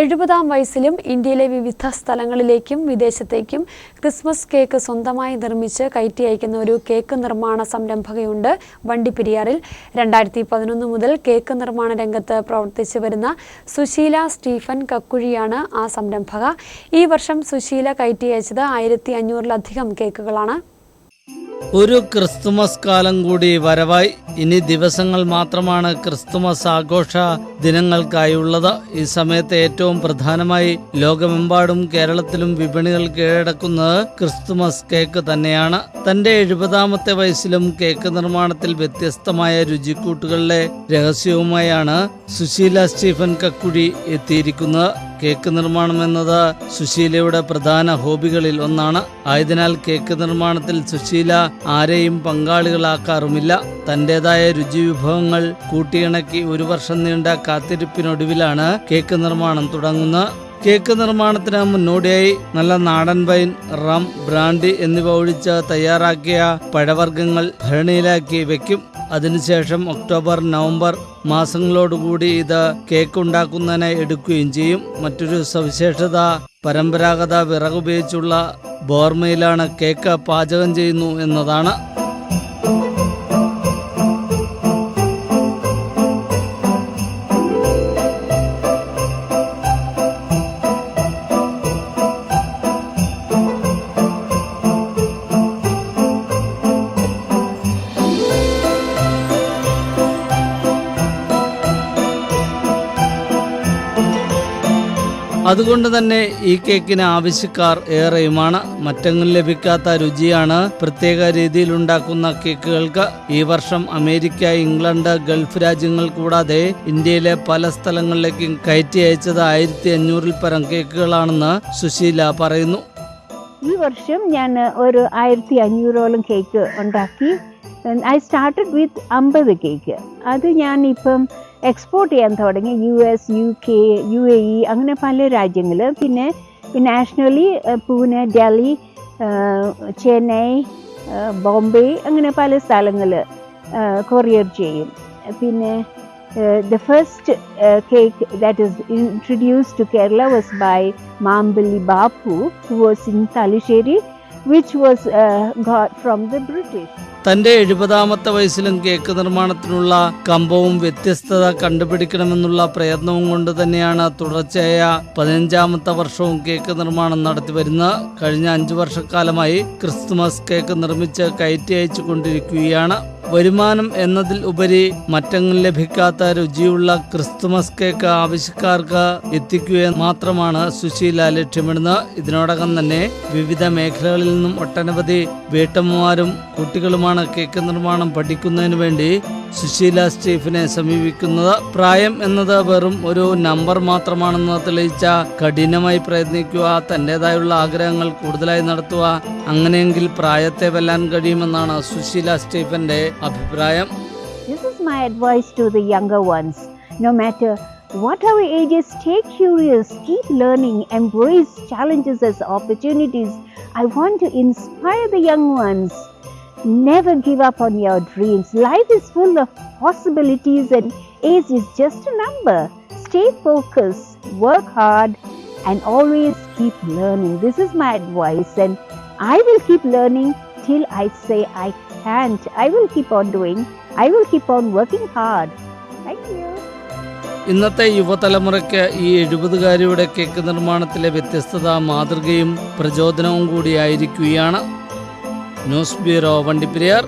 എഴുപതാം വയസ്സിലും ഇന്ത്യയിലെ വിവിധ സ്ഥലങ്ങളിലേക്കും വിദേശത്തേക്കും ക്രിസ്മസ് കേക്ക് സ്വന്തമായി നിർമ്മിച്ച് കയറ്റി അയക്കുന്ന ഒരു കേക്ക് നിർമ്മാണ സംരംഭകയുണ്ട് വണ്ടിപ്പെരിയാറിൽ. രണ്ടായിരത്തി പതിനൊന്ന് മുതൽ കേക്ക് നിർമ്മാണ രംഗത്ത് പ്രവർത്തിച്ചു വരുന്ന സുശീല സ്റ്റീഫൻ കക്കുഴിയാണ് ആ സംരംഭക. ഈ വർഷം സുശീല കയറ്റി അയച്ചത് ആയിരത്തി അഞ്ഞൂറിലധികം കേക്കുകളാണ്. ഒരു ക്രിസ്തുമസ് കാലം കൂടി വരവായി. ഇനി ദിവസങ്ങൾ മാത്രമാണ് ക്രിസ്തുമസ് ആഘോഷ ദിനങ്ങൾക്കായുള്ളത്. ഈ സമയത്ത് ഏറ്റവും പ്രധാനമായി ലോകമെമ്പാടും കേരളത്തിലും വിപണികൾ കീഴടക്കുന്നത് ക്രിസ്തുമസ് കേക്ക് തന്നെയാണ്. തന്റെ എഴുപതാമത്തെ വയസ്സിലും കേക്ക് നിർമ്മാണത്തിൽ വ്യത്യസ്തമായ രുചിക്കൂട്ടുകളിലെ രഹസ്യവുമായാണ് സുശീല സ്റ്റീഫൻ കക്കുഴി എത്തിയിരിക്കുന്നത്. കേക്ക് നിർമ്മാണം എന്നത് സുശീലയുടെ പ്രധാന ഹോബികളിൽ ഒന്നാണ്. ആയതിനാൽ കേക്ക് നിർമ്മാണത്തിൽ സുശീല ആരെയും പങ്കാളികളാക്കാറുമില്ല. തന്റേതായ രുചി വിഭവങ്ങൾ കൂട്ടിയിണക്കി ഒരു വർഷം നീണ്ട കാത്തിരിപ്പിനൊടുവിലാണ് കേക്ക് നിർമ്മാണം തുടങ്ങുന്നത്. കേക്ക് നിർമ്മാണത്തിന് മുന്നോടിയായി നല്ല നാടൻ വൈൻ റം ബ്രാൻഡി എന്നിവ ഒഴിച്ച് തയ്യാറാക്കിയ പഴവർഗങ്ങൾ ഭരണിയിലാക്കി വെക്കും. അതിനുശേഷം ഒക്ടോബർ നവംബർ മാസങ്ങളോടുകൂടി ഇത് കേക്ക് ഉണ്ടാക്കുന്നതിന് എടുക്കുകയും ചെയ്യും. മറ്റൊരു സവിശേഷത പരമ്പരാഗത വിറകുപയോഗിച്ചുള്ള ബോർമയിലാണ് കേക്ക് പാചകം ചെയ്യുന്നു എന്നതാണ്. അതുകൊണ്ട് തന്നെ ഈ കേക്കിന് ആവശ്യക്കാർ ഏറെയുമാണ്. മറ്റെങ്ങും ലഭിക്കാത്ത രുചിയാണ് പ്രത്യേക രീതിയിൽ ഉണ്ടാക്കുന്ന കേക്കുകൾക്ക്. ഈ വർഷം അമേരിക്ക ഇംഗ്ലണ്ട് ഗൾഫ് രാജ്യങ്ങൾ കൂടാതെ ഇന്ത്യയിലെ പല സ്ഥലങ്ങളിലേക്കും കയറ്റി അയച്ചത് ആയിരത്തി അഞ്ഞൂറിൽ പരം കേക്കുകളാണെന്ന് സുശീല പറയുന്നു. ഈ വർഷം ഞാൻ ഒരു ആയിരത്തി അഞ്ഞൂറോളം കേക്ക് ഉണ്ടാക്കി. ഐ സ്റ്റാർട്ടഡ് വിത്ത് അമ്പത് കേക്ക്. അത് ഞാൻ ഇപ്പം എക്സ്പോർട്ട് ചെയ്യാൻ തുടങ്ങി U S U K U A E അങ്ങനെ പല രാജ്യങ്ങൾ പിന്നെ നാഷണലി പൂനെ ഡൽഹി ചെന്നൈ ബോംബെ അങ്ങനെ പല സ്ഥലങ്ങൾ കൊറിയർ ചെയ്യും പിന്നെ uh, cake that is introduced to Kerala was by Mambali Bapu, who was in Talisheri, which was uh, got from the British. തന്റെ എഴുപതാമത്തെ വയസ്സിലും കേക്ക് നിർമ്മാണത്തിനുള്ള കമ്പവും വ്യത്യസ്തത കണ്ടുപിടിക്കണമെന്നുള്ള പ്രയത്നവും കൊണ്ട് തന്നെയാണ് തുടർച്ചയായ പതിനഞ്ചാമത്തെ വർഷവും കേക്ക് നിർമ്മാണം നടത്തി വരുന്നത് കഴിഞ്ഞ അഞ്ചു വർഷക്കാലമായി ക്രിസ്തുമസ് കേക്ക് നിർമ്മിച്ച് കയറ്റി അയച്ചു കൊണ്ടിരിക്കുകയാണ് വരുമാനം എന്നതിൽ ഉപരി മറ്റെങ്ങും ലഭിക്കാത്ത രുചിയുള്ള ക്രിസ്തുമസ് കേക്ക് ആവശ്യക്കാർക്ക് എത്തിക്കുക മാത്രമാണ് സുശീല ലക്ഷ്യമിടുന്നത്. ഇതിനോടകം തന്നെ വിവിധ മേഖലകളിൽ നിന്നും ഒട്ടനവധി വീട്ടമ്മമാരും കുട്ടികളുമാണ് കേക്ക് നിർമ്മാണം പഠിക്കുന്നതിന് വേണ്ടി സുശീല സ്റ്റീഫിനെ സമീപിക്കുന്നത്. പ്രായം എന്നത് വെറും ഒരു നമ്പർ മാത്രമാണെന്ന് തെളിയിച്ച കഠിനമായി പ്രയത്നിക്കുക തന്റെതായുള്ള ആഗ്രഹങ്ങൾ കൂടുതലായി നടത്തുക അങ്ങനെയെങ്കിൽ പ്രായത്തെ വെല്ലാൻ കഴിയുമെന്നാണ് സുശീല സ്റ്റീഫന്റെ അഭിപ്രായം This is my advice to the younger ones. No matter what our ages, stay curious, keep learning, embrace challenges as opportunities. I want to inspire the young ones. Never give up on your dreams. Life is full of possibilities, and age is just a number. Stay focused, work hard, and always keep learning. This is my advice, and I will keep learning till I say I can't. I will keep on doing. I will keep on working hard. Thank you. ഇന്നത്തെ യുവതലമുറയ്ക്ക് ഈ എഴുപതുകാരിയുടെ cake നിർമ്മാണത്തിലെ വ്യത്യസ്തത മാതൃകയും പ്രചോദനവും കൂടിയായിരിക്കുകയാണ് news bureau Vandiperiyar